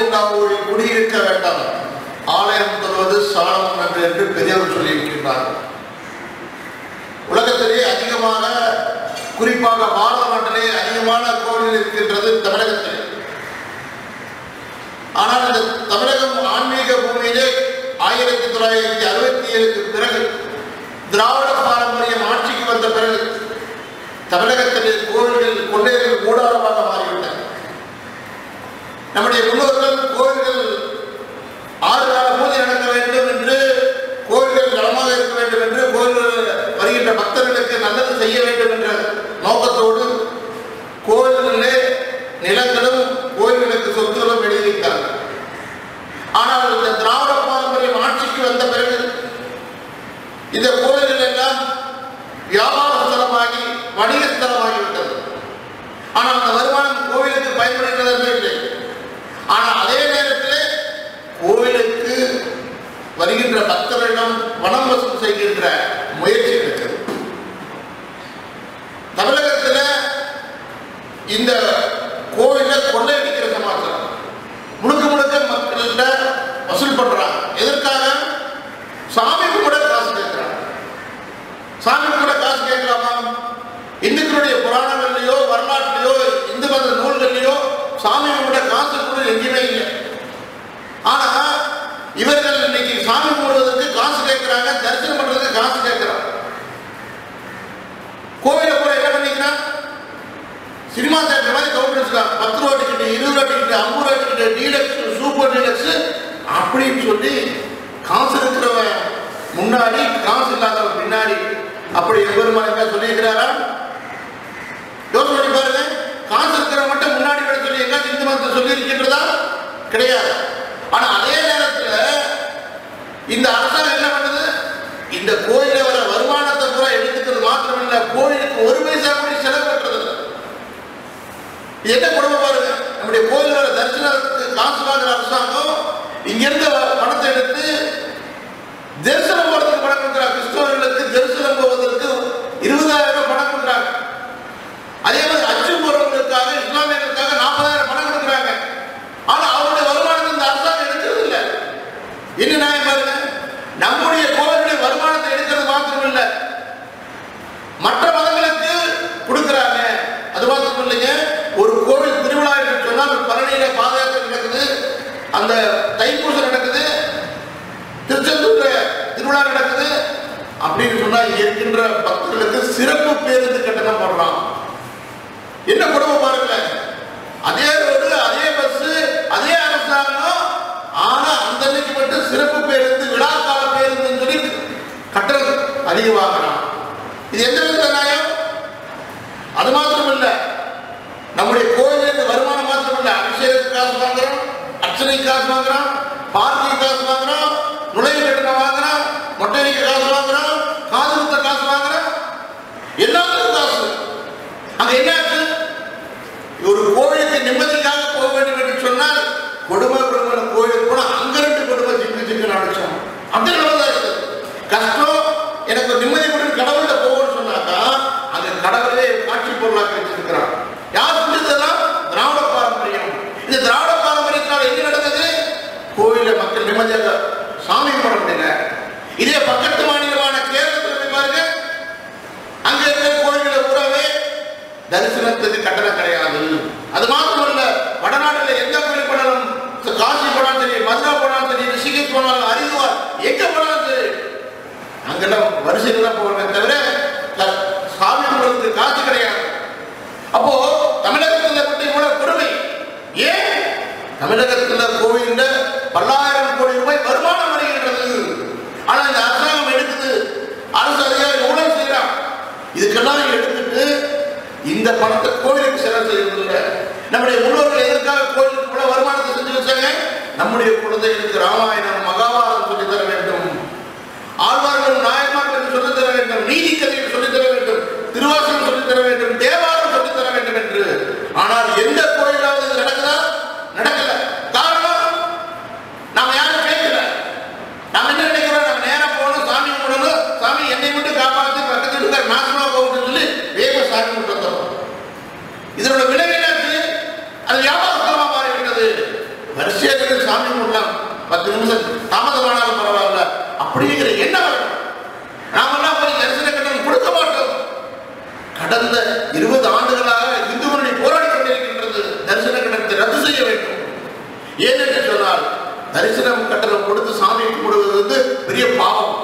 போதில் நாம் ஒரு குடியிருக்க வேண்டாம். ஆலயம் தருவது சாணம் என்று என்று பெரியவர் சொல்லியிருக்கின்றார்கள் உலகத்திலே அதிகமான குறிப்பாக மாநில நாட்டிலே அதிகமான கோவில் இருக்கின்றது தமிழகத்தில். ஆனால் இந்த தமிழகம் ஆன்மீக பூமியிலே ஆயிரத்தி தொள்ளாயிரத்தி அறுபத்தி ஏழுக்கு பிறகு திராவிட பாரம்பரியம் ஆட்சிக்கு வந்த பிறகு தமிழகத்திலே கோவில்கள் கொண்டேர்கள் கூடாரமாக நம்முடைய முன்னோர்கள் கோவில்கள் ஆறு கால பூஜை நடக்க வேண்டும் என்று கோவில்கள் நலமாக இருக்க வேண்டும் என்று கோவில்கள் வருகின்ற பக்தர்களுக்கு நல்லது செய்ய வேண்டும் என்ற நோக்கத்தோடு கோயில்களிலே நிலங்களும் கோயில்களுக்கு சொத்துகளும் எழுதி ஆனால் இந்த திராவிட பாரம்பரியம் ஆட்சிக்கு வந்த பிறகு இந்த கோவில்கள் எல்லாம் வியாபார ஸ்தலமாகி வணிக ஸ்தலமாகிவிட்டது. ஆனால் அந்த வருமானம் கோவிலுக்கு பயன்படுகிறது இல்லை. ஆனால் அதே நேரத்தில் கோவிலுக்கு வருகின்ற பக்தர்களிடம் வனம் வசூல் செய்கின்ற முயற்சி இருக்கிறது. தமிழகத்தில் இந்த கோவில கொள்ளையடிக்கிற சமாச்சாரம் முழுக்க முழுக்க மக்கள்கிட்ட வசூல் பண்றாங்க. எதற்காக? சாமி கூட காசு கேட்கிறாங்க. சாமி கூட காசு கேட்கலாமா? இந்துக்களுடைய புராணங்கள்லயோ வரலாற்றுலயோ இந்து மத நூல்கள்லயோ சாமி கூட காசு கூட எங்கேயுமே இல்லை ஆனா இவர்கள் இன்னைக்கு சாமி கும்பிடுவதற்கு காசு கேட்கிறாங்க தரிசனம் பண்றதுக்கு காசு கேட்கிறாங்க கோவில கூட என்ன பண்ணிக்கிறான் சினிமா தேட்டர் மாதிரி கவுண்டர் வச்சுக்கலாம் பத்து ரூபா டிக்கெட் இருபது ரூபா டிக்கெட் ஐம்பது ரூபா டிக்கெட் டீலக்ஸ் சூப்பர் டீலக்ஸ் அப்படின்னு சொல்லி காசு இருக்கிறவன் முன்னாடி காசு இல்லாதவன் பின்னாடி அப்படி எம்பெருமான் எங்க சொல்லியிருக்கிறாரா? யோசனை பண்ணி பாருங்க. காசு இருக்கிற மட்டும் முன்னாடி விட சொல்லி எங்க இந்து மதத்தை சொல்லி இருக்கின்றதா கிடையாது. ஆனா அதே நேரத்துல இந்த அரசாங்கம் என்ன பண்ணுது? இந்த கோயில வர வருமானத்தை பூரா எடுத்துக்கிறது மாத்திரமில்ல. கோயிலுக்கு ஒரு பைசா கூட செலவு பண்றது என்ன கொடுமை பாருங்க? நம்முடைய கோயில் தரிசனத்துக்கு காசு வாங்குற அரசாங்கம் இங்கிருந்து பணத்தை எடுத்து தரிசனம் போறதுக்கு பணம் கொடுக்குறாங்க. கிறிஸ்தவர்களுக்கு தரிசனம் போவதற்கு இருபதாயிரம் ரூபாய் பணம் கொடுக்குறாங்க. அதே மாதிரி அச்சு போறவங்களுக்காக இஸ்லாமியர்களுக்காக நாற்பதாயிரம் பணம் கொடுக்குறாங்க. ஆனா அவருடைய வருமானத்தை இந்த அரசாங்கம் எடுக்கிறது இல்லை என்ன நியாயம் பாருங்க? நம்முடைய கோவிலுடைய வருமானத்தை எடுக்கிறது மாத்திரம் இல்லை மற்ற மதங்களுக்கு கொடுக்குறாங்க அது மாத்திரம் இல்லைங்க ஒரு கோவில் திருவிழா என்று சொன்னால் பழனியில பாத யாத்திரை நடக்குது அந்த தைப்பூசம் நடக்குது திருச்செந்தூர்ல திருவிழா நடக்குது அப்படின்னு சொன்னா இருக்கின்ற பக்தர்களுக்கு சிறப்பு பேருந்து கட்டணம் போடுறான் என்ன கொடுமை பாருங்க அதே ரோடு அதே பஸ் அதே அரசாங்கம் ஆனா அந்த அன்னைக்கு மட்டும் சிறப்பு பேருந்து விழாக்கால பேருந்துன்னு சொல்லி கட்டணம் அதிகமாகறான் இது எந்த விதத்துல நியாயம்? அது மாத்திரம் இல்லை நம்முடைய கோயிலுக்கு வருமானம் மாத்திரம் இல்ல அபிஷேகத்துக்கு காசு வாங்குறோம் அர்ச்சனைக்கு காசு வாங்குறான் பார்க்கிங் காசு வாங்குறான் நுழைவு கட்டணம் வாங்குறான் மொட்டைக்கு காசு வாங்குறான் காது குத்த காசு வாங்குறான். எல்லாத்துக்கும் காசு. அங்க என்ன ஒரு கோவிலுக்கு நிம்மதிக்காக போக வேண்டும் என்று சொன்னால் கொடுமை கொடுமை கோயிலுக்கு கூட அங்க ரெண்டு கொடுமை சிக்கு சிக்கு அடிச்சோம். அப்படி நடந்தா இருக்கு கஷ்டம் எனக்கு நிம்மதி கொடுத்து கடவுள்கிட்ட போகணும்னு சொன்னாக்கா அந்த கடவுளே காட்சி பொருளாக்கி வச்சிருக்கிறான் யார் செஞ்சதெல்லாம் திராவிட பாரம்பரியம் இந்த திராவிட பாரம்பரியத்தினால் என்ன நடந்தது கோயில மக்கள் நிம்மதியாக சாமி கும்பிட முடியல இதே பக்கத்து மாநிலமான கேரளத்தில் போய் பாருங்க. அங்க இருக்கிற கோயில்களை பூராவே தரிசனத்துக்கு கட்டணம் கிடையாது. அது மாத்திரம் இல்ல வடநாட்டுல எந்த கோயில் போனாலும் காசி போனாலும் சரி மதுரா போனாலும் சரி ரிஷிகேஷ் போனாலும் ஹரித்வார் எங்க போனாலும் சரி அங்கெல்லாம் வரிசையில் தான் போவாங்க தவிர க- சாமி கும்பிடுறதுக்கு காசு கிடையாது. அப்போ தமிழகத்தில் பற்றி இவ்வளவு பெருமை ஏன்? தமிழகத்தில் கோவிலில் பல்லாயிரம் கோடி ரூபாய் வருமானம் வருகின்றது. ஆனா இந்த அரசாங்கம் எடுக்குது அரசு அதிகாரி ஊழல் செய்யறான் இதுக்கெல்லாம் எடுத்துட்டு இந்த பணத்தை கோயிலுக்கு செலவு செய்யறதில்ல. நம்முடைய முன்னோர்கள் எதற்காக கோயிலுக்கு கூட வருமானத்தை செஞ்சு வச்சாங்க? நம்முடைய குழந்தைகளுக்கு ராமாயணம் மகாபாரதம் சொல்லி தர வேண்டும். ஆழ்வார்கள் நாயன்மார்கள் சொல்லி தர வேண்டும். நீதி கதைகள் சொல்லித் தர வேண்டும் திருவாசகம் சொல்லித் தர வேண்டும் தேவாரம் சொல்லித் தர வேண்டும் என்று ஆனால் எந்த கோயிலாவது இது நடக்குதா நடக்கல காரணம் நாம யாரும் கேட்கல நாம என்ன நினைக்கிறோம் நம்ம நேரா போகணும் சாமி கும்பிடணும் சாமி என்னை மட்டும் காப்பாற்றி பக்கத்து வீட்டுக்கார நாசமா போகணும்னு சொல்லி வேக சாமி கும்பிட்டு வந்தோம் இதனோட விளைவு என்னாச்சு அது வியாபாரத்தலமா மாறிவிட்டது வரிசையாக சாமி கும்பிடலாம் பத்து நிமிஷம் தாமதமானாலும் பரவாயில்ல. அப்படிங்கிற எண்ணம் வரணும் நாமெல்லாம் போய் தரிசன கட்டணம் கொடுக்க மாட்டோம். கடந்த இருபது ஆண்டுகளாக இந்து முன்னணி போராடி கொண்டிருக்கின்றது தரிசன கட்டணத்தை ரத்து செய்ய வேண்டும். ஏனென்று சொன்னால் தரிசனம் கட்டணம் கொடுத்து சாமி கும்பிடுவது வந்து பெரிய பாவம்.